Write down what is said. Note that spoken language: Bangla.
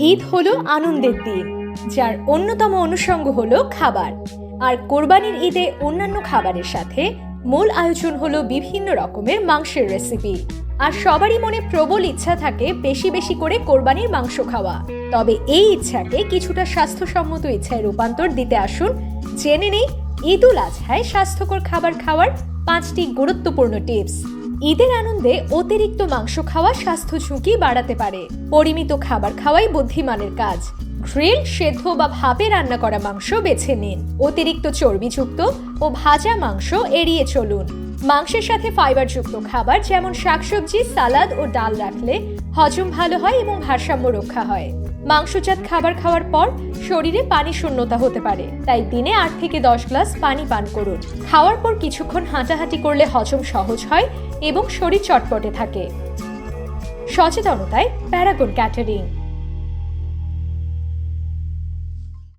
ঈদ হলো আনন্দের দিন, যার অন্যতম অনুষঙ্গ হলো খাবার। আর কোরবানির ঈদে অন্যান্য খাবারের সাথে মূল আয়োজন হলো বিভিন্ন রকমের মাংসের রেসিপি আর সবারই মনে প্রবল ইচ্ছা থাকে বেশি বেশি করে কোরবানির মাংস খাওয়া। তবে এই ইচ্ছাকে কিছুটা স্বাস্থ্যসম্মত ইচ্ছায় রূপান্তর দিতে আসুন, জেনে নেই ঈদুল আজহায় স্বাস্থ্যকর খাবার খাওয়ার পাঁচটি গুরুত্বপূর্ণ টিপস। ঈদের আনন্দে অতিরিক্ত মাংস খাওয়া স্বাস্থ্য ঝুঁকি বাড়াতে পারে। পরিমিত খাবার খাওয়াই বুদ্ধিমানের কাজ। গ্রিল, সেদ্ধ বা ভাপে রান্না করা মাংস বেছে নিন। অতিরিক্ত চর্বিযুক্ত ও ভাজা মাংস এড়িয়ে চলুন। মাংসের সাথে ফাইবারযুক্ত খাবার যেমন শাকসবজি, সালাদ ও ডাল রাখলে হজম ভালো হয় এবং ভারসাম্য রক্ষা হয়। মাংসজাত খাবার খাওয়ার পর শরীরে পানি শূন্যতা হতে পারে। তাই দিনে আট থেকে দশ গ্লাস পানি পান করুন। খাওয়ার পর কিছুক্ষণ হাঁটাহাঁটি করলে হজম সহজ হয় এবং শরীর চটপটে থাকে। সচেতনতায় প্যারাগন ক্যাটারিং।